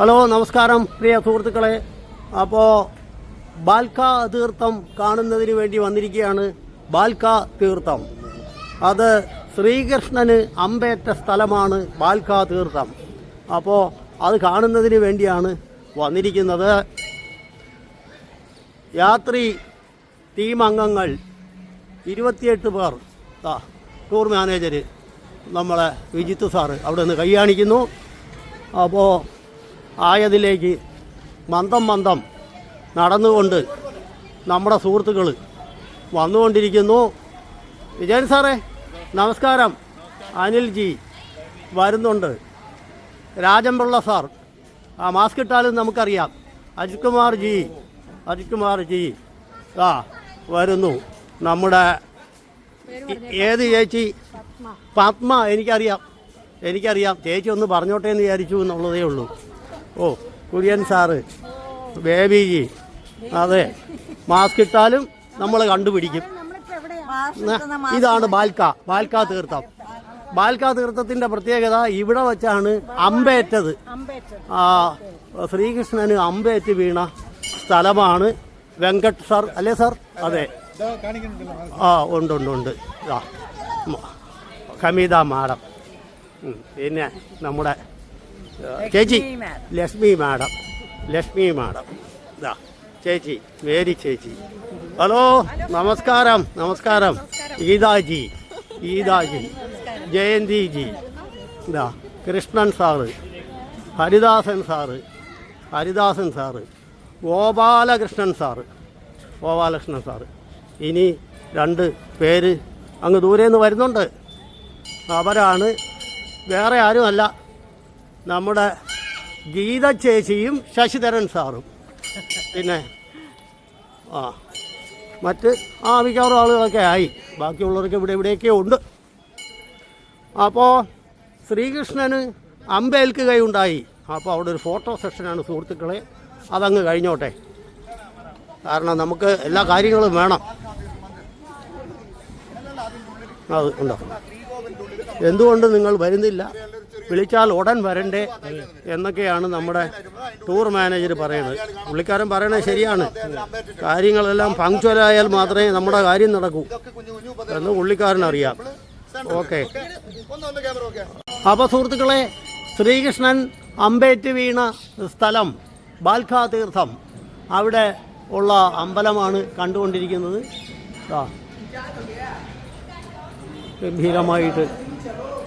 Hello നമസ്കാരം പ്രിയ സുഹൃത്തുക്കളെ. അപ്പോൾ ബാൽക്ക തീർത്ഥം കാണുന്നതിന് വേണ്ടി വന്നിരിക്കുകയാണ് ബാൽക്ക തീർത്ഥം. അത് ശ്രീകൃഷ്ണന് അമ്പേറ്റ സ്ഥലമാണ് ബാൽക്ക തീർത്ഥം. അപ്പോൾ അത് കാണുന്നതിന് വേണ്ടിയാണ് വന്നിരിക്കുന്നത്. യാത്രി ടീം അംഗങ്ങൾ ഇരുപത്തിയെട്ട് പേർ. ടൂർ മാനേജർ നമ്മളെ വിജിത്ത് സാറ് അവിടെ നിന്ന് കൈ കാണിക്കുന്നു. അപ്പോൾ ആയതിലേക്ക് മന്ദം മന്ദം നടന്നുകൊണ്ട് നമ്മുടെ സുഹൃത്തുക്കൾ വന്നുകൊണ്ടിരിക്കുന്നു. വിജയൻ സാറേ നമസ്കാരം. അനിൽജി വരുന്നുണ്ട്. രാജൻപിള്ള സാർ. ആ മാസ്ക് ഇട്ടാലും നമുക്കറിയാം. അജിത് കുമാർ ജി അജിത് കുമാർ ജി ആ വരുന്നു. നമ്മുടെ ഏത് ചേച്ചി? പത്മ. എനിക്കറിയാം. എനിക്കറിയാം. ചേച്ചി ഒന്ന് പറഞ്ഞോട്ടെ എന്ന് വിചാരിച്ചു എന്നുള്ളതേ ഉള്ളൂ. ഓ കുര്യൻ സാറ്. ബേബി ജി അതെ. മാസ്ക് ഇട്ടാലും നമ്മൾ കണ്ടുപിടിക്കും. ഇതാണ് ബാൽക്ക. ബാൽക്ക തീർത്ഥം. ബാൽക്ക തീർത്ഥത്തിന്റെ പ്രത്യേകത ഇവിടെ വെച്ചാണ് അമ്പേറ്റത്. ആ ശ്രീകൃഷ്ണന് അമ്പേറ്റ് വീണ സ്ഥലമാണ് വെങ്കട്ട് സാർ. അല്ലേ സാർ? അതെ. ആ ഉണ്ട് ഉണ്ട് ഉണ്ട്. ആ കമിത മാഡം. പിന്നെ നമ്മുടെ ചേച്ചി ലക്ഷ്മി മാഡം. ലക്ഷ്മി മാഡം. ഇതാ ചേച്ചി മേരി ചേച്ചി. ഹലോ നമസ്കാരം നമസ്കാരം. ഗീതാജി ഗീതാജി ജയന്തി ജി ഇതാ Krishnan sir Haridasan sir Haridasan sir Gopalakrishnan sir Gopalakrishnan sir. ഇനി രണ്ട് പേര് അങ്ങ് ദൂരെ നിന്ന് വരുന്നുണ്ട്. അവരാണ് വേറെ ആരുമല്ല. നമ്മുടെ ഗീത ചേച്ചിയും ശശിധരൻ സാറും. പിന്നെ ആ മറ്റ് ആ മിക്കവാറും ആളുകളൊക്കെ ആയി. ബാക്കിയുള്ളവരൊക്കെ ഇവിടെ ഇവിടെയൊക്കെ ഉണ്ട്. അപ്പോൾ ശ്രീകൃഷ്ണന് അമ്പേൽക്കുകയുണ്ടായി അപ്പോൾ അവിടെ ഒരു ഫോട്ടോ സെഷനാണ് സുഹൃത്തുക്കളെ. അതങ്ങ് കഴിഞ്ഞോട്ടെ. കാരണം നമുക്ക് എല്ലാ കാര്യങ്ങളും വേണം. അത് ഉണ്ടോ? എന്തുകൊണ്ട് നിങ്ങൾ വരുന്നില്ല? വിളിച്ചാൽ ഉടൻ വരണ്ടേ എന്നൊക്കെയാണ് നമ്മുടെ ടൂർ മാനേജർ പറയുന്നത്. പുള്ളിക്കാരൻ പറയണത് ശരിയാണ്. കാര്യങ്ങളെല്ലാം പങ്ക്ച്വലായാൽ മാത്രമേ നമ്മുടെ കാര്യം നടക്കൂ എന്ന് പുള്ളിക്കാരൻ അറിയാം. ഓക്കെ. അപ്പോൾ സുഹൃത്തുക്കളെ ശ്രീകൃഷ്ണൻ അമ്പേറ്റ് വീണ സ്ഥലം ബാൽഖാ തീർത്ഥം അവിടെ ഉള്ള അമ്പലമാണ് കണ്ടുകൊണ്ടിരിക്കുന്നത്. ഗംഭീരമായിട്ട്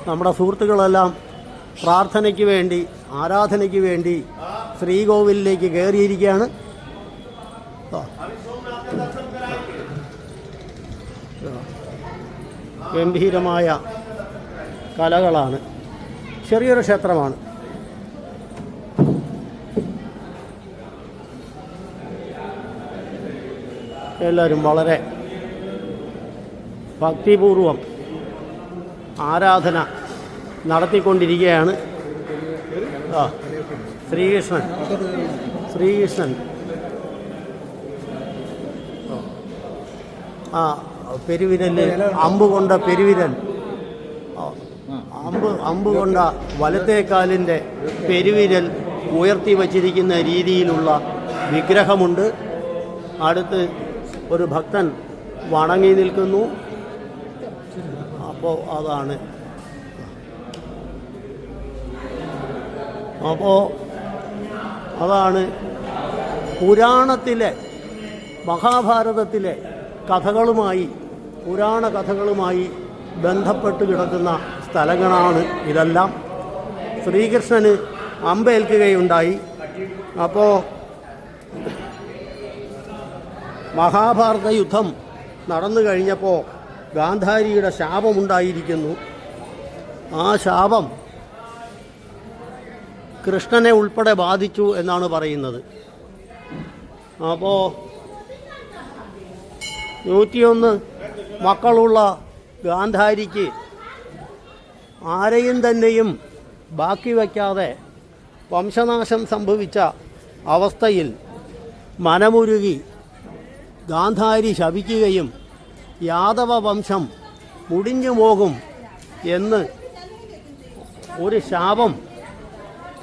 നമ്മുടെ സുഹൃത്തുക്കളെല്ലാം പ്രാർത്ഥനയ്ക്ക് വേണ്ടി ആരാധനയ്ക്ക് വേണ്ടി ശ്രീകോവിലിലേക്ക് കയറിയിരിക്കുകയാണ്. ഗംഭീരമായ കലകളാണ്. ചെറിയൊരു ക്ഷേത്രമാണ്. എല്ലാവരും വളരെ ഭക്തിപൂർവം ആരാധന നടത്തിക്കൊണ്ടിരിക്കുകയാണ്. ആ ശ്രീകൃഷ്ണൻ. ശ്രീകൃഷ്ണൻ. ആ പെരുവിരൽ അമ്പ് കൊണ്ട പെരുവിരൽ. അമ്പ് അമ്പ് കൊണ്ട വലത്തേക്കാലിന്റെ പെരുവിരൽ ഉയർത്തി വച്ചിരിക്കുന്ന രീതിയിലുള്ള വിഗ്രഹമുണ്ട്. അടുത്ത് ഒരു ഭക്തൻ വണങ്ങി നിൽക്കുന്നു. അപ്പോൾ അതാണ് അപ്പോൾ അതാണ് പുരാണത്തിലെ മഹാഭാരതത്തിലെ കഥകളുമായി പുരാണ കഥകളുമായി ബന്ധപ്പെട്ട് കിടക്കുന്ന സ്ഥലങ്ങളാണ് ഇതെല്ലാം. ശ്രീകൃഷ്ണന് അമ്പേൽക്കുകയുണ്ടായി. അപ്പോൾ മഹാഭാരത യുദ്ധം നടന്നു കഴിഞ്ഞപ്പോൾ ഗാന്ധാരിയുടെ ശാപമുണ്ടായിരിക്കുന്നു. ആ ശാപം കൃഷ്ണനെ ഉൾപ്പെടെ ബാധിച്ചു എന്നാണ് പറയുന്നത്. അപ്പോൾ നൂറ്റിയൊന്ന് മക്കളുള്ള ഗാന്ധാരിക്ക് ആരെയും തന്നെയും ബാക്കി വയ്ക്കാതെ വംശനാശം സംഭവിച്ച അവസ്ഥയിൽ മനമുരുകി ഗാന്ധാരി ശപിക്കുകയും യാദവ വംശം മുടിഞ്ഞു പോകും എന്ന് ഒരു ശാപം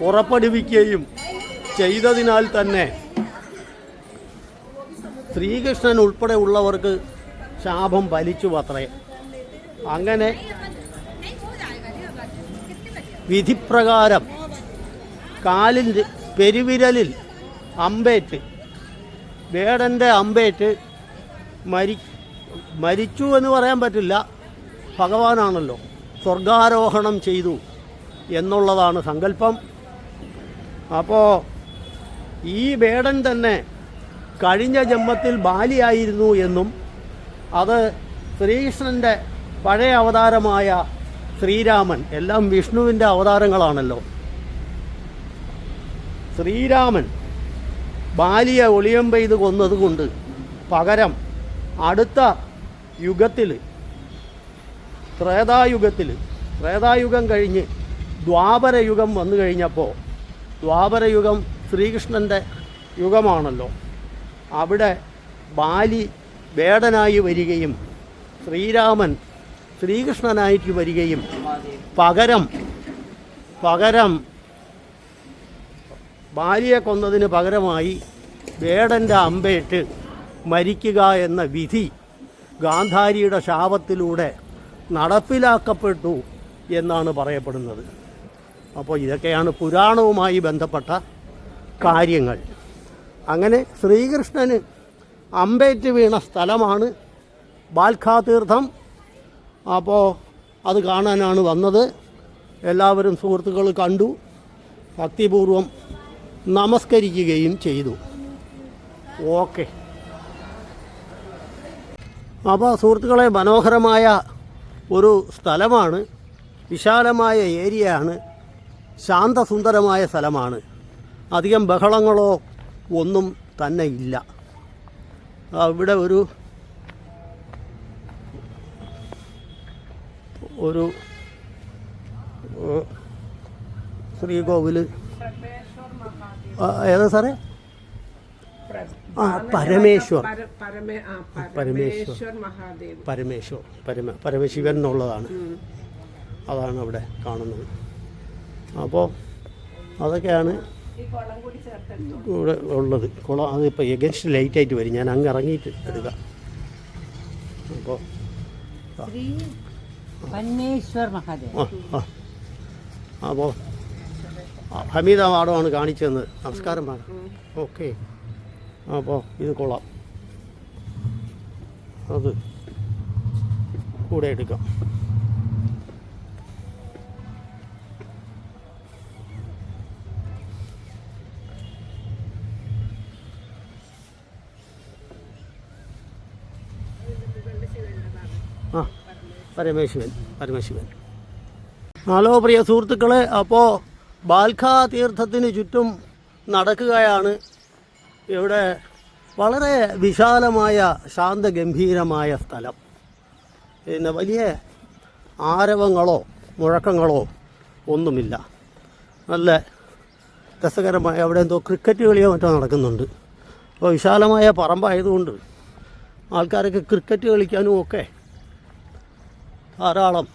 പുറപ്പെടുവിക്കുകയും ചെയ്തതിനാൽ തന്നെ ശ്രീകൃഷ്ണൻ ഉൾപ്പെടെ ഉള്ളവർക്ക് ശാപം വലിച്ചു അത്രേ. അങ്ങനെ വിധിപ്രകാരം കാലിൽ പെരുവിരലിൽ അമ്പേറ്റ് വേടന്റെ അമ്പേറ്റ് മരി മരിച്ചു എന്ന് പറയാൻ പറ്റില്ല. ഭഗവാനാണല്ലോ സ്വർഗാരോഹണം ചെയ്തു എന്നുള്ളതാണ് സങ്കല്പം. അപ്പോൾ ഈ വേടൻ തന്നെ കഴിഞ്ഞ ജന്മത്തിൽ ബാലിയായിരുന്നു എന്നും അത് ശ്രീകൃഷ്ണന്റെ പഴയ അവതാരമായ ശ്രീരാമൻ എല്ലാം വിഷ്ണുവിന്റെ അവതാരങ്ങളാണല്ലോ. ശ്രീരാമൻ ബാലിയെ ഒളിയം പെയ്ത് കൊന്നതുകൊണ്ട് പകരം അടുത്ത യുഗത്തിൽ ത്രേതായുഗത്തിൽ ത്രേതായുഗം കഴിഞ്ഞ് ദ്വാപരയുഗം വന്നു കഴിഞ്ഞപ്പോൾ ദ്വാപരയുഗം ശ്രീകൃഷ്ണന്റെ യുഗമാണല്ലോ. അവിടെ ബാലി വേടനായി വരികയും ശ്രീരാമൻ ശ്രീകൃഷ്ണനായിട്ട് വരികയും പകരം പകരം ബാലിയെ കൊന്നതിന് പകരമായി വേടന്റെ അമ്പേറ്റ് മരിക്കുക എന്ന വിധി ഗാന്ധാരിയുടെ ശാപത്തിലൂടെ നടപ്പിലാക്കപ്പെട്ടു എന്നാണ് പറയപ്പെടുന്നത്. അപ്പോൾ ഇതൊക്കെയാണ് പുരാണവുമായി ബന്ധപ്പെട്ട കാര്യങ്ങൾ. അങ്ങനെ ശ്രീകൃഷ്ണന് അമ്പേറ്റ് വീണ സ്ഥലമാണ് ബാൽഖാതീർത്ഥം. അപ്പോൾ അത് കാണാനാണ് വന്നത്. എല്ലാവരും സുഹൃത്തുക്കൾ കണ്ടു. ഭക്തിപൂർവം നമസ്കരിക്കുകയും ചെയ്തു. ഓക്കെ. അപ്പോൾ സുഹൃത്തുക്കളെ മനോഹരമായ ഒരു സ്ഥലമാണ്. വിശാലമായ ഏരിയയാണ് ശാന്തസുന്ദരമായ സ്ഥലമാണ്. അധികം ബഹളങ്ങളോ ഒന്നും തന്നെ ഇല്ല. അവിടെ ഇവിടെ ഒരു ഒരു ശ്രീകോവിൽ. ശ്രീകോവിൽ ഏതാ സാറേ? ആ പരമേശ്വർ. പരമേശ്വർ. പരമേശ്വർ പരമ പരമശിവൻ എന്നുള്ളതാണ്. അതാണ് അവിടെ കാണുന്നത്. അപ്പോൾ അതൊക്കെയാണ് ഇവിടെ ഉള്ളത്. കുളം അതിപ്പോൾ എഗൻസ്റ്റ് ലൈറ്റ് ആയിട്ട് വരും. ഞാൻ അങ്ങ് ഇറങ്ങിയിട്ട് എടുക്കാം. അപ്പോൾ അപ്പോൾ ഹമീദ മാഡമാണ് കാണിച്ചു തന്നത് നമസ്കാരം മാഡം. ഓക്കെ. അപ്പോൾ ഇത് കൊള്ളാം അത് കൂടെ എടുക്കാം. ആ പരമേശ്വരൻ പരമശിവൻ ഹലോ പ്രിയ സുഹൃത്തുക്കളെ അപ്പോൾ ബാൽഖാ തീർത്ഥത്തിന് ചുറ്റും നടക്കുകയാണ്. ഇവിടെ വളരെ വിശാലമായ ശാന്തഗംഭീരമായ സ്ഥലം. പിന്നെ വലിയ ആരവങ്ങളോ മുഴക്കങ്ങളോ ഒന്നുമില്ല. നല്ല രസകരമായ അവിടെ എന്തോ ക്രിക്കറ്റ് കളിയോ മറ്റോ നടക്കുന്നുണ്ട്. അപ്പോൾ വിശാലമായ പറമ്പായതുകൊണ്ട് ആൾക്കാരൊക്കെ ക്രിക്കറ്റ് കളിക്കാനും ഒക്കെ ധാരാളം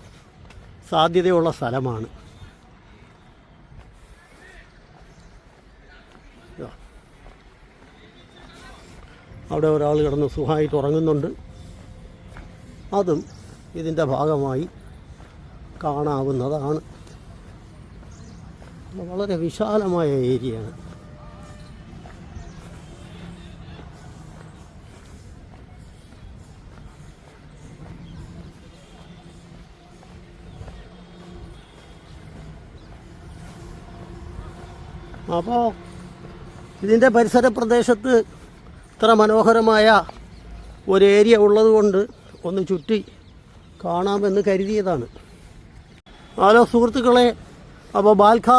സാധ്യതയുള്ള സ്ഥലമാണ്. അവിടെ ഒരാൾ കിടന്ന് സുഖമായിട്ട് ഉറങ്ങുന്നുണ്ട്. അതും ഇതിന്റെ ഭാഗമായി കാണാവുന്നതാണ്. വളരെ വിശാലമായ ഏരിയയാണ്. അപ്പോൾ ഇതിന്റെ പരിസര പ്രദേശത്ത് ഇത്ര മനോഹരമായ ഒരു ഏരിയ ഉള്ളതുകൊണ്ട് ഒന്ന് ചുറ്റി കാണാമെന്ന് കരുതിയതാണ്. ഹലോ സുഹൃത്തുക്കളെ അപ്പോൾ ബാൽഖ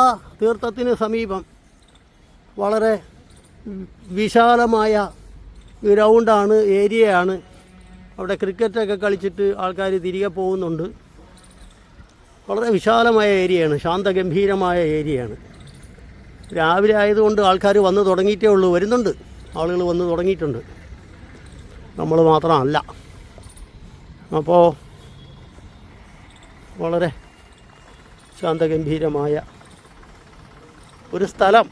തീർത്ഥത്തിന് സമീപം വളരെ വിശാലമായ ഗ്രൗണ്ടാണ് ഏരിയയാണ്. അവിടെ ക്രിക്കറ്റൊക്കെ കളിച്ചിട്ട് ആൾക്കാർ തിരികെ പോകുന്നുണ്ട്. വളരെ വിശാലമായ ഏരിയയാണ് ശാന്തഗംഭീരമായ ഏരിയയാണ്. രാവിലെ ആയതുകൊണ്ട് ആൾക്കാർ വന്ന് തുടങ്ങിയിട്ടേ ഉള്ളൂ. വരുന്നുണ്ട്. ആളുകൾ വന്ന് തുടങ്ങിയിട്ടുണ്ട്. നമ്മൾ മാത്രമല്ല. അപ്പോൾ വളരെ ശാന്തഗംഭീരമായ ഒരു സ്ഥലം.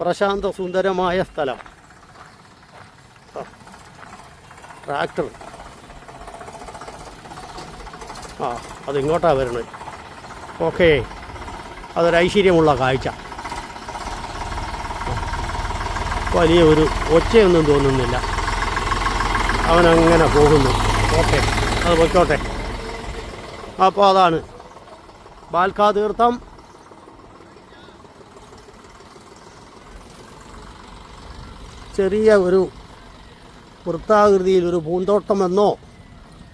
പ്രശാന്ത സുന്ദരമായ സ്ഥലം ട്രാക്ടർ. ആ അതിങ്ങോട്ടാണ് വരുന്നത് ഓക്കെ. അതൊരു ഐശ്വര്യമുള്ള കാഴ്ച. വലിയ ഒരു ഒച്ചയൊന്നും തോന്നുന്നില്ല. അവനങ്ങനെ പോകുന്നു. ഓക്കെ അത് പൊയ്ക്കോട്ടെ. അപ്പോൾ അതാണ്. ബാൽക്കാ തീർത്ഥം. ചെറിയ ഒരു വൃത്താകൃതിയിൽ ഒരു പൂന്തോട്ടമെന്നോ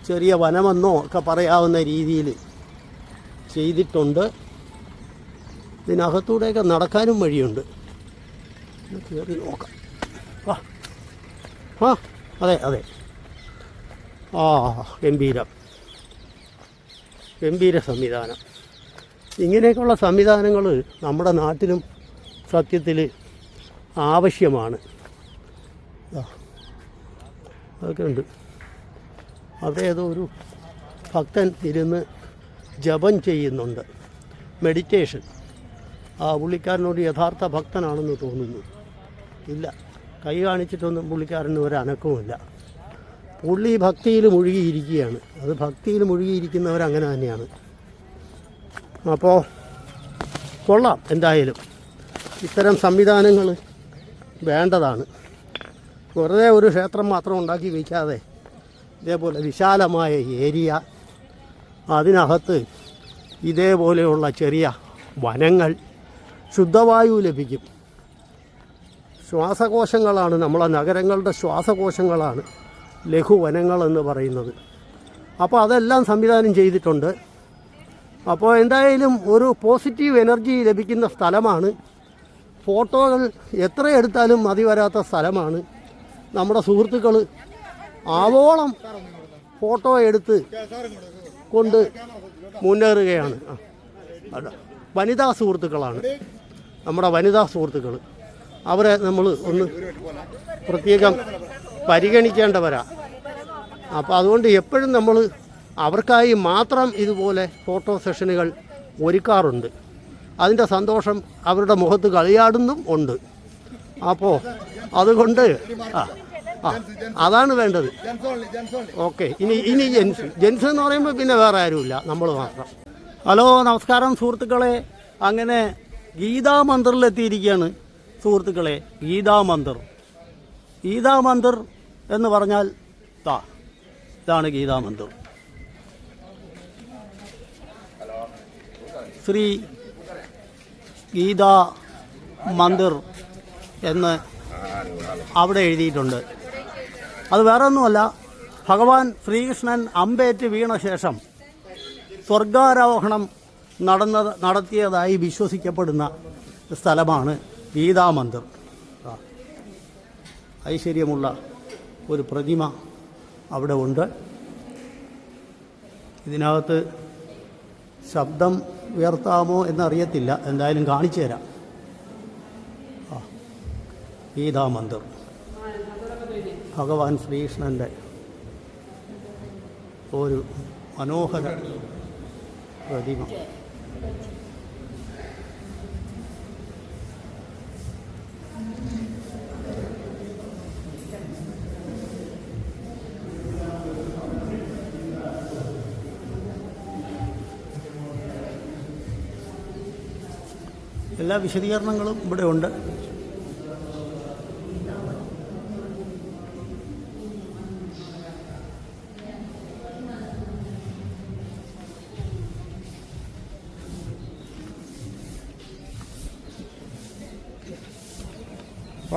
ചെറിയ വനമെന്നോ ഒക്കെ പറയാവുന്ന രീതിയിൽ ചെയ്തിട്ടുണ്ട്. ഇതിനകത്തൂടെയൊക്കെ നടക്കാനും വഴിയുണ്ട്. കയറി നോക്കാം. ആ ആ അതെ അതെ. ആ ഗംഭീരം. ഗംഭീര സംവിധാനം. ഇങ്ങനെയൊക്കെയുള്ള സംവിധാനങ്ങൾ നമ്മുടെ നാട്ടിലും സത്യത്തിൽ ആവശ്യമാണ്. അതൊക്കെ ഉണ്ട്. ഏതോ ഒരു ഭക്തൻ ഇരുന്ന് ജപം ചെയ്യുന്നുണ്ട്. മെഡിറ്റേഷൻ. ആ പുള്ളിക്കാരനോട് യഥാർത്ഥ ഭക്തനാണെന്ന് തോന്നുന്നു. ഇല്ല. കൈ കാണിച്ചിട്ടൊന്നും പുള്ളിക്കാരന് ഒരു അനക്കവുമില്ല. പുള്ളി ഭക്തിയിൽ മുഴുകിയിരിക്കുകയാണ്. അത് ഭക്തിയിൽ മുഴുകിയിരിക്കുന്നവരങ്ങനെ തന്നെയാണ്. അപ്പോൾ കൊള്ളാം എന്തായാലും. ഇത്തരം സംവിധാനങ്ങൾ വേണ്ടതാണ്. വെറുതെ ഒരു ക്ഷേത്രം മാത്രം ഉണ്ടാക്കി വയ്ക്കാതെ ഇതേപോലെ വിശാലമായ ഏരിയ അതിനകത്ത് ഇതേപോലെയുള്ള ചെറിയ വനങ്ങൾ ശുദ്ധവായു ലഭിക്കും. ശ്വാസകോശങ്ങളാണ് നമ്മളെ നഗരങ്ങളുടെ ശ്വാസകോശങ്ങളാണ് ലഘുവനങ്ങളെന്ന് പറയുന്നത്. അപ്പോൾ അതെല്ലാം സംവിധാനം ചെയ്തിട്ടുണ്ട്. അപ്പോൾ എന്തായാലും ഒരു പോസിറ്റീവ് എനർജി ലഭിക്കുന്ന സ്ഥലമാണ്. ഫോട്ടോകൾ എത്ര എടുത്താലും മതി വരാത്ത സ്ഥലമാണ്. നമ്മുടെ സുഹൃത്തുക്കൾ ആവോളം ഫോട്ടോ എടുത്ത് കൊണ്ട് മുന്നേറുകയാണ്. വനിതാ സുഹൃത്തുക്കളാണ്. നമ്മുടെ വനിതാ സുഹൃത്തുക്കൾ. അവരെ നമ്മൾ ഒന്ന് പ്രത്യേകം പരിഗണിക്കേണ്ടവരാ. അപ്പോൾ അതുകൊണ്ട് എപ്പോഴും നമ്മൾ അവർക്കായി മാത്രം ഇതുപോലെ ഫോട്ടോ സെഷനുകൾ ഒരുക്കാറുണ്ട്. അതിന്റെ സന്തോഷം അവരുടെ മുഖത്ത് കളിയാടുന്നും ഉണ്ട്. അപ്പോൾ അതുകൊണ്ട് ആ ആ അതാണ് വേണ്ടത്. ഓക്കെ ഇനി ഇനി ജെൻസ് ജെൻസ് എന്ന് പറയുമ്പോൾ പിന്നെ വേറെ ആരുമില്ല നമ്മൾ മാത്രം. ഹലോ നമസ്കാരം സുഹൃത്തുക്കളെ. അങ്ങനെ ഗീതാ മന്ദിറിലെത്തിയിരിക്കുകയാണ് സുഹൃത്തുക്കളെ ഗീതാ മന്ദിർ ഗീതാ മന്ദിർ എന്ന് പറഞ്ഞാൽ താ. ഇതാണ് ഗീതാ മന്ദിർ ശ്രീ ഗീതാ മന്ദിർ എന്ന് അവിടെ എഴുതിയിട്ടുണ്ട്. അത് വേറെ ഒന്നുമല്ല ഭഗവാൻ ശ്രീകൃഷ്ണൻ അമ്പേറ്റ് വീണ ശേഷം സ്വർഗാരോഹണം നടന്ന നടത്തിയതായി വിശ്വസിക്കപ്പെടുന്ന സ്ഥലമാണ് ഗീതാ മന്ദിർ ഐശ്വര്യമുള്ള ഒരു പ്രതിമ അവിടെ ഉണ്ട്. ഇതിനകത്ത് ശബ്ദം ഉയർത്താമോ എന്നറിയത്തില്ല. എന്തായാലും കാണിച്ചു തരാം. ആ ഗീതാ മന്ദിർ ഭഗവാൻ ശ്രീകൃഷ്ണന്റെ ഒരു മനോഹര പ്രതിമ. എല്ലാ വിശദീകരണങ്ങളും ഇവിടെ ഉണ്ട്.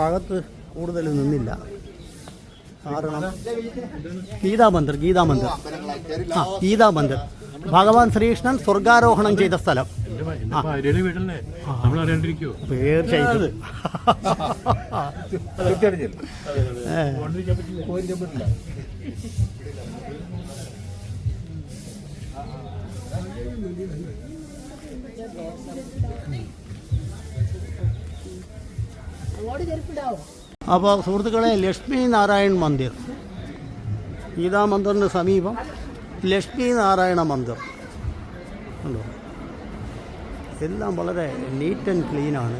ഭാഗത്ത് കൂടുതൽ നിന്നില്ല. കാരണം ഗീതാ മന്ദിർ ഗീതാ മന്ദിർ ആ ഗീതാ മന്ദിർ ഭഗവാൻ ശ്രീകൃഷ്ണൻ സ്വർഗാരോഹണം ചെയ്ത സ്ഥലം. തീർച്ചയായിട്ടും. അപ്പോൾ സുഹൃത്തുക്കളെ ലക്ഷ്മി നാരായൺ മന്ദിർ. ഗീതാ മന്ദിറിന് സമീപം ലക്ഷ്മി നാരായണ മന്ദിർ. ഉണ്ടോ എല്ലാം വളരെ നീറ്റ് ആൻഡ് ക്ലീൻ ക്ലീനാണ്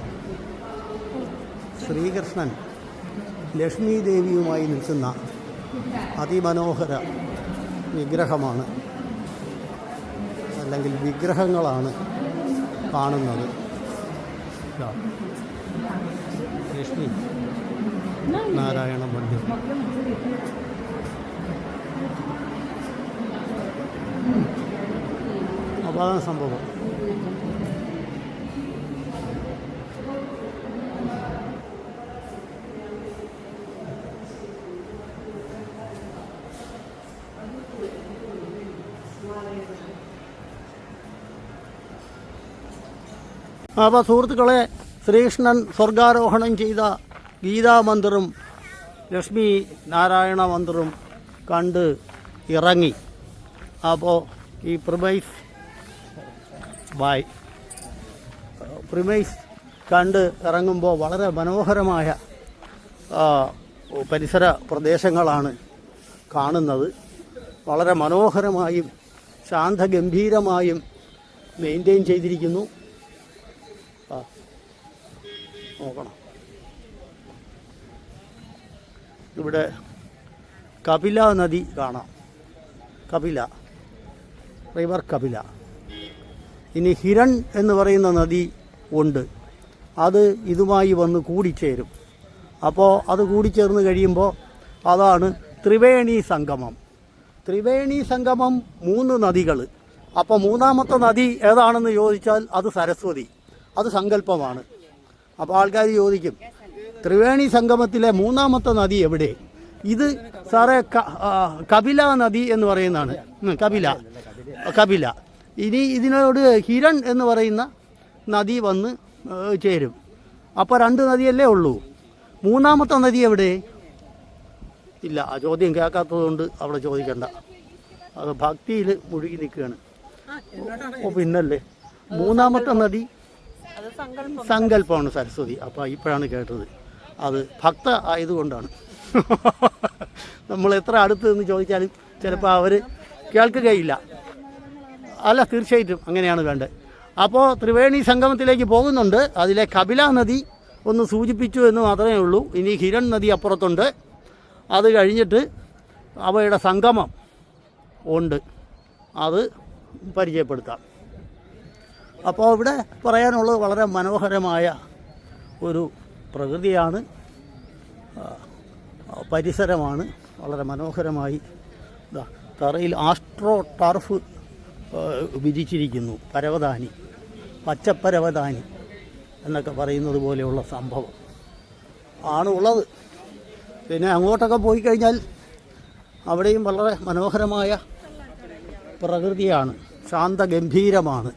ശ്രീകൃഷ്ണൻ ലക്ഷ്മി ദേവിയുമായി നിൽക്കുന്ന അതിമനോഹര വിഗ്രഹമാണ്. അല്ലെങ്കിൽ വിഗ്രഹങ്ങളാണ് കാണുന്നത്. ലക്ഷ്മി നാരായണ മന്ദിർ അപ്പോൾ അതാണ് സംഭവം. അപ്പോൾ സുഹൃത്തുക്കളെ ശ്രീകൃഷ്ണൻ സ്വർഗാരോഹണം ചെയ്ത ഗീതാ മന്ദിറും ലക്ഷ്മി നാരായണ മന്ദിറും കണ്ട് ഇറങ്ങി. അപ്പോൾ ഈ പ്രിമൈസ് ബായ് പ്രിമൈസ് കണ്ട് ഇറങ്ങുമ്പോൾ വളരെ മനോഹരമായ പരിസര പ്രദേശങ്ങളാണ് കാണുന്നത്. വളരെ മനോഹരമായും ശാന്തഗംഭീരമായും മെയിന്റെയിൻ ചെയ്തിരിക്കുന്നു ആ നോക്കണം. ഇവിടെ കപില നദി കാണാം. കപില. റിവർ കപില. ഇനി ഹിരൺ എന്ന് പറയുന്ന നദി ഉണ്ട്. അത് ഇതുമായി വന്ന് കൂടിച്ചേരും. അപ്പോൾ അത് കൂടിച്ചേർന്ന് കഴിയുമ്പോൾ അതാണ് ത്രിവേണി സംഗമം. ത്രിവേണി സംഗമം മൂന്ന് നദികൾ. അപ്പോൾ മൂന്നാമത്തെ നദി ഏതാണെന്ന് ചോദിച്ചാൽ അത് സരസ്വതി. അത് സങ്കല്പമാണ്. അപ്പോൾ ആൾക്കാർ ചോദിക്കും ത്രിവേണി സംഗമത്തിലെ മൂന്നാമത്തെ നദി എവിടെ? ഇത് സാറേ കപില നദി എന്ന് പറയുന്നതാണ്. കപില. കപില. ഇനി ഇതിനോട് ഹിരൺ എന്ന് പറയുന്ന നദി വന്ന് ചേരും. അപ്പോൾ രണ്ട് നദിയല്ലേ ഉള്ളൂ. മൂന്നാമത്തെ നദി എവിടെ? ഇല്ല ആ ചോദ്യം കേൾക്കാത്തതുകൊണ്ട് അവിടെ ചോദിക്കണ്ട. അത് ഭക്തിയിൽ മുഴുകി നിൽക്കുകയാണ്. ഓ പിന്നല്ലേ? മൂന്നാമത്തെ നദി സങ്കല്പമാണ് സരസ്വതി. അപ്പോൾ ഇപ്പോഴാണ് കേട്ടത്. അത് ഭക്ത ആയതുകൊണ്ടാണ്. നമ്മൾ എത്ര അടുത്ത് എന്ന് ചോദിച്ചാലും ചിലപ്പോൾ അവർ കേൾക്കുകയില്ല. അല്ല തീർച്ചയായിട്ടും അങ്ങനെയാണ് വേണ്ടത്. അപ്പോൾ ത്രിവേണി സംഗമത്തിലേക്ക് പോകുന്നുണ്ട്. അതിലെ കപില നദി ഒന്ന് സൂചിപ്പിച്ചു എന്ന് മാത്രമേ ഉള്ളൂ. ഇനി ഹിരൺ നദി അപ്പുറത്തുണ്ട്. അത് കഴിഞ്ഞിട്ട് അവയുടെ സംഗമം ഉണ്ട്. അത് പരിചയപ്പെടുത്താം. അപ്പോൾ ഇവിടെ പറയാനുള്ളത് വളരെ മനോഹരമായ ഒരു പ്രകൃതിയാണ്. പരിസരമാണ് വളരെ മനോഹരമായി. തറയിൽ ആസ്ട്രോ ടർഫ് വിരിച്ചിരിക്കുന്നു. പരവതാനി പച്ചപ്പരവതാനി എന്നൊക്കെ പറയുന്നത് പോലെയുള്ള സംഭവം ആണ് ഉള്ളത് പിന്നെ അങ്ങോട്ടൊക്കെ പോയി കഴിഞ്ഞാൽ അവിടെയും വളരെ മനോഹരമായ പ്രകൃതിയാണ്. ശാന്തഗംഭീരമാണ്.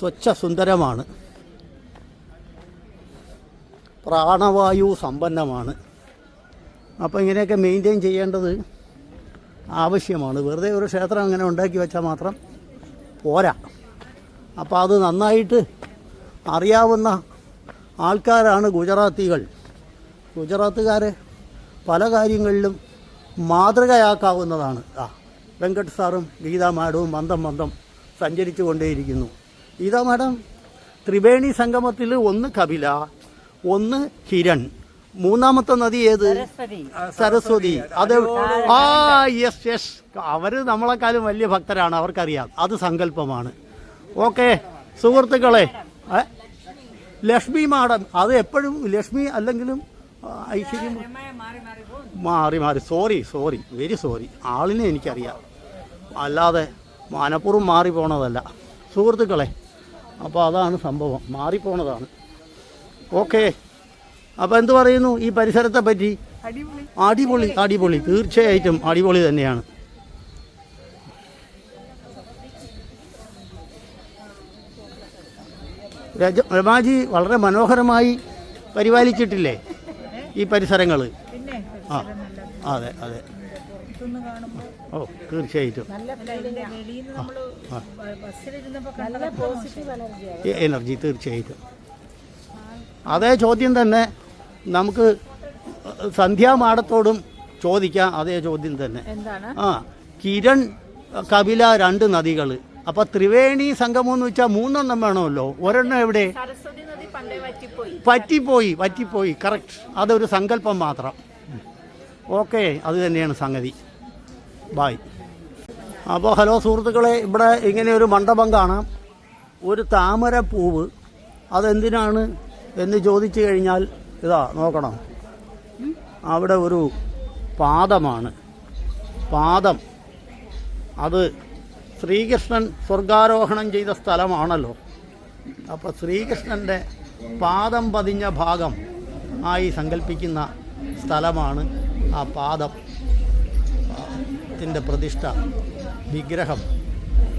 സ്വച്ഛ സുന്ദരമാണ് പ്രാണവായു സമ്പന്നമാണ്. അപ്പോൾ ഇങ്ങനെയൊക്കെ മെയിന്റെയിൻ ചെയ്യേണ്ടത് ആവശ്യമാണ്. വെറുതെ ഒരു ക്ഷേത്രം അങ്ങനെ ഉണ്ടാക്കി വെച്ചാൽ മാത്രം പോരാ. അപ്പോൾ അത് നന്നായിട്ട് അറിയാവുന്ന ആൾക്കാരാണ് ഗുജറാത്തികൾ. ഗുജറാത്തുകാർ പല കാര്യങ്ങളിലും മാതൃകയാക്കാവുന്നതാണ്. ആ വെങ്കട്ട് സാറും ഗീതാ മാഡവും മന്ദം മന്ദം സഞ്ചരിച്ചു കൊണ്ടേയിരിക്കുന്നു ഗീതാ മാഡം. ത്രിവേണി സംഗമത്തിൽ ഒന്ന് കപില ഒന്ന് ഹിരൺ. മൂന്നാമത്തെ നദി ഏത്? സരസ്വതി. അത് ആ യെസ് യെസ് അവർ നമ്മളെക്കാളും വലിയ ഭക്തരാണ് അവർക്കറിയാം. അത് സങ്കല്പമാണ്. ഓക്കെ സുഹൃത്തുക്കളെ? ലക്ഷ്മി മാഡം അത് എപ്പോഴും ലക്ഷ്മി അല്ലെങ്കിലും ഐശ്വര്യ ഐശ്വര്യം മാറി മാറി സോറി സോറി വെരി സോറി ആളിനെ എനിക്കറിയാം. അല്ലാതെ മനപ്പുറം മാറി പോണതല്ല. സുഹൃത്തുക്കളെ അപ്പോൾ അതാണ് സംഭവം. മാറിപ്പോണതാണ്. ഓക്കെ. അപ്പോൾ എന്ത് പറയുന്നു? ഈ പരിസരത്തെ പറ്റി? അടിപൊളി. അടിപൊളി തീർച്ചയായിട്ടും അടിപൊളി തന്നെയാണ്. രജ രമാജി വളരെ മനോഹരമായി പരിപാലിച്ചിട്ടില്ലേ? ഈ പരിസരങ്ങൾ ആ അതെ അതെ. ഓ തീർച്ചയായിട്ടും. എനർജി തീർച്ചയായിട്ടും. അതേ ചോദ്യം തന്നെ നമുക്ക് സന്ധ്യാമാടത്തോടും ചോദിക്കാം. അതേ ചോദ്യം തന്നെ. എന്താണ്? ആ കിരൺ കപില രണ്ട് നദികൾ അപ്പൊ ത്രിവേണി സംഗമം എന്ന് വെച്ചാൽ മൂന്നെണ്ണം വേണമല്ലോ. ഒരെണ്ണം എവിടെ? പറ്റിപ്പോയി പറ്റിപ്പോയി കറക്റ്റ് അതൊരു സങ്കല്പം മാത്രം. ഓക്കെ അത് തന്നെയാണ് സംഗതി. ബായ് അപ്പോൾ ഹലോ സുഹൃത്തുക്കളെ ഇവിടെ ഇങ്ങനെ ഒരു മണ്ഡപം കാണാം ഒരു താമര പൂവ് അതെന്തിനാണ് എന്ന് ചോദിച്ചു കഴിഞ്ഞാൽ ഇതാ നോക്കണം. അവിടെ ഒരു പാദമാണ്. പാദം. അത് ശ്രീകൃഷ്ണൻ സ്വർഗാരോഹണം ചെയ്ത സ്ഥലമാണല്ലോ. അപ്പോൾ ശ്രീകൃഷ്ണന്റെ പാദം പതിഞ്ഞ ഭാഗം ആയി സങ്കല്പിക്കുന്ന സ്ഥലമാണ് ആ പാദം. ത്തിന്റെ പ്രതിഷ്ഠ വിഗ്രഹം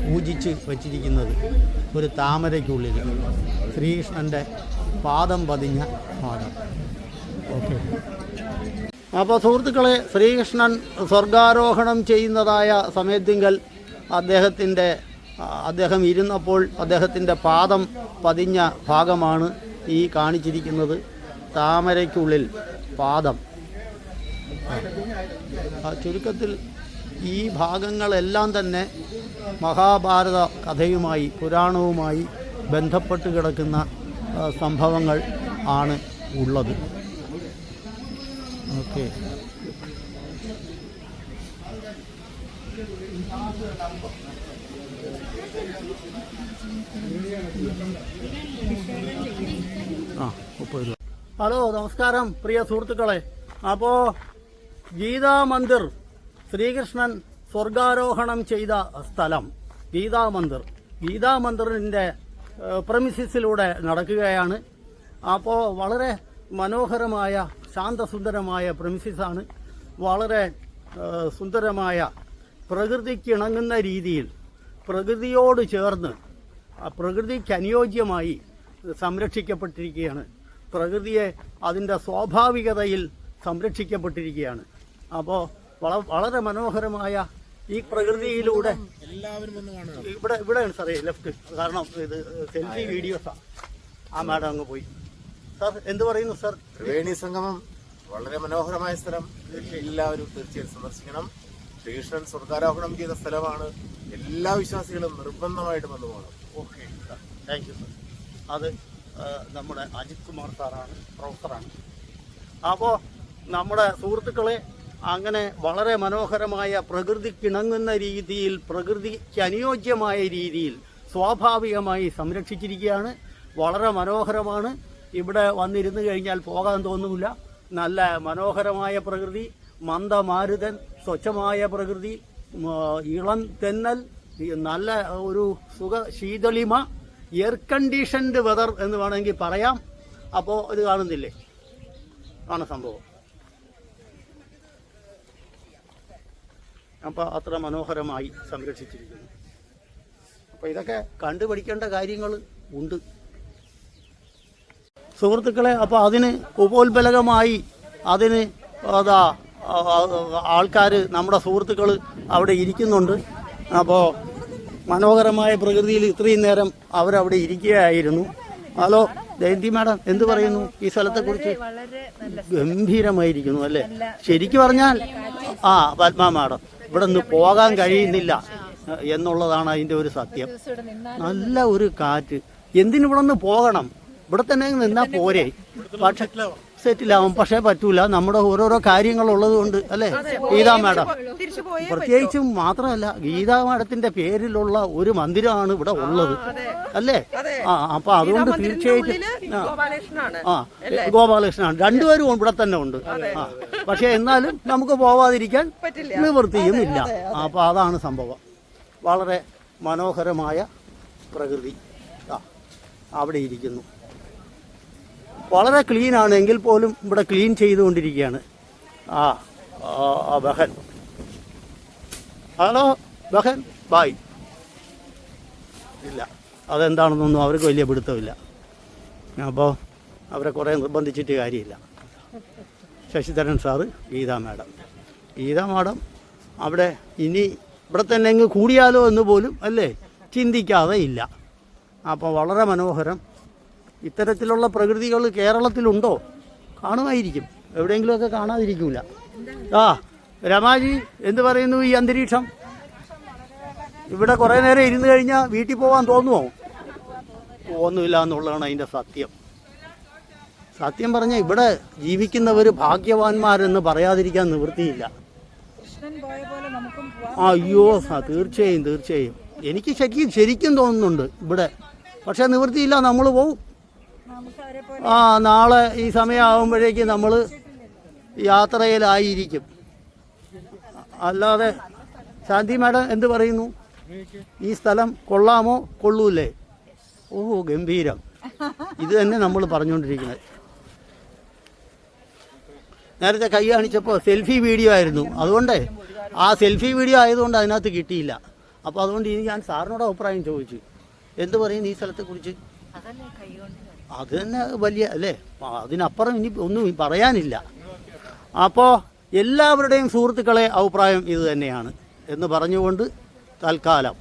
പൂജിച്ച് വച്ചിരിക്കുന്നത് ഒരു താമരയ്ക്കുള്ളിൽ. ശ്രീകൃഷ്ണന്റെ പാദം പതിഞ്ഞ പാദം. ഓക്കെ. അപ്പോൾ സുഹൃത്തുക്കളെ ശ്രീകൃഷ്ണൻ സ്വർഗാരോഹണം ചെയ്യുന്നതായ സമയത്തിങ്കൽ അദ്ദേഹത്തിന്റെ അദ്ദേഹം ഇരുന്നപ്പോൾ അദ്ദേഹത്തിന്റെ പാദം പതിഞ്ഞ ഭാഗമാണ് ഈ കാണിച്ചിരിക്കുന്നത്. താമരയ്ക്കുള്ളിൽ പാദം. ചുരുക്കത്തിൽ ഈ ഭാഗങ്ങളെല്ലാം തന്നെ മഹാഭാരത കഥയുമായി പുരാണവുമായി ബന്ധപ്പെട്ട് കിടക്കുന്ന സംഭവങ്ങൾ ആണ് ഉള്ളത്. ഓക്കെ. ആ ഹലോ നമസ്കാരം പ്രിയ സുഹൃത്തുക്കളെ. അപ്പോൾ ഗീതാ മന്ദിർ ശ്രീകൃഷ്ണൻ സ്വർഗാരോഹണം ചെയ്ത സ്ഥലം ഗീതാ മന്ദിർ ഗീതാ മന്ദിറിന്റെ പ്രമിസിസിലൂടെ നടക്കുകയാണ്. അപ്പോൾ വളരെ മനോഹരമായ ശാന്തസുന്ദരമായ പ്രമിസിസാണ്. വളരെ സുന്ദരമായ പ്രകൃതിക്കിണങ്ങുന്ന രീതിയിൽ പ്രകൃതിയോട് ചേർന്ന് പ്രകൃതിക്ക് അനുയോജ്യമായി സംരക്ഷിക്കപ്പെട്ടിരിക്കുകയാണ്. പ്രകൃതിയെ അതിന്റെ സ്വാഭാവികതയിൽ സംരക്ഷിക്കപ്പെട്ടിരിക്കുകയാണ്. അപ്പോൾ വളരെ മനോഹരമായ ഈ പ്രകൃതിയിലൂടെ ഇവിടെ ഇവിടെയാണ് സാറേ ലെഫ്റ്റ്. കാരണം ഇത് സെൽഫി വീഡിയോസാണ് ആ മാഡം അങ്ങ് പോയി. സാർ എന്ത് പറയുന്നു സാർ? ത്രിവേണി സംഗമം വളരെ മനോഹരമായ സ്ഥലം. എല്ലാവരും തീർച്ചയായും സന്ദർശിക്കണം. ശ്രീകൃഷ്ണൻ സ്വർഗാരോഹണം ചെയ്ത സ്ഥലമാണ്. എല്ലാ വിശ്വാസികളും നിർബന്ധമായിട്ട് വന്നു പോകണം. Okay. Sir thank you sir. അത് നമ്മുടെ അജിത് കുമാർ സാറാണ് പ്രൊഫസറാണ്. അപ്പോൾ നമ്മുടെ സുഹൃത്തുക്കളെ അങ്ങനെ വളരെ മനോഹരമായ പ്രകൃതിക്കിണങ്ങുന്ന രീതിയിൽ പ്രകൃതിക്ക് അനുയോജ്യമായ രീതിയിൽ സ്വാഭാവികമായി സംരക്ഷിച്ചിരിക്കുകയാണ്. വളരെ മനോഹരമാണ്. ഇവിടെ വന്നിരുന്നു കഴിഞ്ഞാൽ പോകാൻ തോന്നുമില്ല നല്ല മനോഹരമായ പ്രകൃതി മന്ദമാരുതൻ സ്വച്ഛമായ പ്രകൃതി ഇളം തെന്നൽ നല്ല ഒരു സുഖ ശീതളിമ എയർ കണ്ടീഷൻഡ് വെതർ എന്ന് വേണമെങ്കിൽ പറയാം. അപ്പോൾ ഇത് കാണുന്നില്ലേ? ആണ് സംഭവം. അപ്പോൾ അത്ര മനോഹരമായി സംരക്ഷിച്ചിരിക്കുന്നു. അപ്പോൾ ഇതൊക്കെ കണ്ടുപഠിക്കേണ്ട കാര്യങ്ങൾ ഉണ്ട്. സുഹൃത്തുക്കളെ അപ്പോൾ അതിന് ഉപോത്ബലകമായി അതിന് അതാ ആൾക്കാർ നമ്മുടെ സുഹൃത്തുക്കൾ അവിടെ ഇരിക്കുന്നുണ്ട്. അപ്പോൾ മനോഹരമായ പ്രകൃതിയിൽ ഇത്രയും നേരം അവരവിടെ ഇരിക്കുകയായിരുന്നു. ഹലോ ജയന്തി മാഡം എന്ത് പറയുന്നു? ഈ സ്ഥലത്തെക്കുറിച്ച് ഗംഭീരമായിരിക്കുന്നു അല്ലേ? ശരിക്കു പറഞ്ഞാൽ ആ പത്മ മാഡം. ഇവിടെ നിന്ന് പോകാൻ കഴിയുന്നില്ല എന്നുള്ളതാണ് അതിന്റെ ഒരു സത്യം. നല്ല ഒരു കാറ്റ്. എന്തിനിവിടെ നിന്ന് പോകണം? ഇവിടെ തന്നെ നിന്നാൽ നിന്നാ പോരെ. പക്ഷെ സെറ്റിലാവും പക്ഷേ പറ്റൂല. നമ്മുടെ ഓരോരോ കാര്യങ്ങളുള്ളത് കൊണ്ട് അല്ലേ ഗീതാ മാഡം. പ്രത്യേകിച്ചും മാത്രമല്ല ഗീതാ മാഡത്തിന്റെ പേരിലുള്ള ഒരു മന്ദിരമാണ് ഇവിടെ ഉള്ളത്. അല്ലേ? ആ അപ്പൊ അതുകൊണ്ട് തീർച്ചയായിട്ടും ആ. ഗോപാലകൃഷ്ണനാണ്. രണ്ടുപേരും ഇവിടെ തന്നെ ഉണ്ട്. ആ പക്ഷെ എന്നാലും നമുക്ക് പോവാതിരിക്കാൻ നിവൃത്തിയും ഇല്ല അപ്പൊ അതാണ് സംഭവം. വളരെ മനോഹരമായ പ്രകൃതി. ആ അവിടെ ഇരിക്കുന്നു. വളരെ ക്ലീൻ ആണ് എങ്കിൽ പോലും ഇവിടെ ക്ലീൻ ചെയ്തുകൊണ്ടിരിക്കുകയാണ്. ആ ബഹൻ. ഹലോ ബഹൻ? ബായ് ഇല്ല അതെന്താണെന്നൊന്നും അവർക്ക് വലിയ പിടുത്തമില്ല. അപ്പോൾ അവരെ കുറേ നിർബന്ധിച്ചിട്ട് കാര്യമില്ല. Sasidharan sir Geetha madam. Geetha madam അവിടെ ഇനി ഇവിടെ തന്നെ അങ്ങ് കൂടിയാലോ എന്ന് പോലും അല്ലേ ചിന്തിക്കാതെ ഇല്ല. അപ്പോൾ വളരെ മനോഹരം ഇത്തരത്തിലുള്ള പ്രകൃതികൾ കേരളത്തിലുണ്ടോ? കാണുമായിരിക്കും. എവിടെയെങ്കിലുമൊക്കെ കാണാതിരിക്കൂല. ആ രമാജി എന്ത് പറയുന്നു ഈ അന്തരീക്ഷം? ഇവിടെ കുറേ നേരം ഇരുന്ന് കഴിഞ്ഞാൽ വീട്ടിൽ പോകാൻ തോന്നുമോ തോന്നില്ല എന്നുള്ളതാണ് അതിന്റെ സത്യം. സത്യം പറഞ്ഞാൽ ഇവിടെ ജീവിക്കുന്നവർ ഭാഗ്യവാന്മാരെന്ന് പറയാതിരിക്കാൻ നിവൃത്തിയില്ല. അയ്യോ തീർച്ചയായും തീർച്ചയായും. എനിക്ക് ശരിക്കും ശരിക്കും തോന്നുന്നുണ്ട് ഇവിടെ. പക്ഷെ നിവൃത്തിയില്ല നമ്മൾ പോവും. ആ നാളെ ഈ സമയമാകുമ്പോഴേക്ക് നമ്മൾ യാത്രയിലായിരിക്കും. അല്ലാതെ ശാന്തി മാഡം എന്ത് പറയുന്നു? ഈ സ്ഥലം കൊള്ളാമോ? കൊള്ളൂലേ. ഓ ഗംഭീരം. ഇത് തന്നെ നമ്മൾ പറഞ്ഞുകൊണ്ടിരിക്കുന്നത് നേരത്തെ കൈ കാണിച്ചപ്പോൾ സെൽഫി വീഡിയോ ആയിരുന്നു. അതുകൊണ്ട് ആ സെൽഫി വീഡിയോ ആയതുകൊണ്ട് അതിനകത്ത് കിട്ടിയില്ല. അപ്പോൾ അതുകൊണ്ട് ഇനി ഞാൻ സാറിനോട് അഭിപ്രായം ചോദിച്ചു. എന്ത് പറയും ഈ സ്ഥലത്തെക്കുറിച്ച്? അത് തന്നെ വലിയ അല്ലേ? അതിനപ്പുറം ഇനി ഒന്നും പറയാനില്ല. അപ്പോൾ എല്ലാവരുടെയും സുഹൃത്തുക്കളെ അഭിപ്രായം ഇത് തന്നെയാണ് എന്ന് പറഞ്ഞുകൊണ്ട് തൽക്കാലം.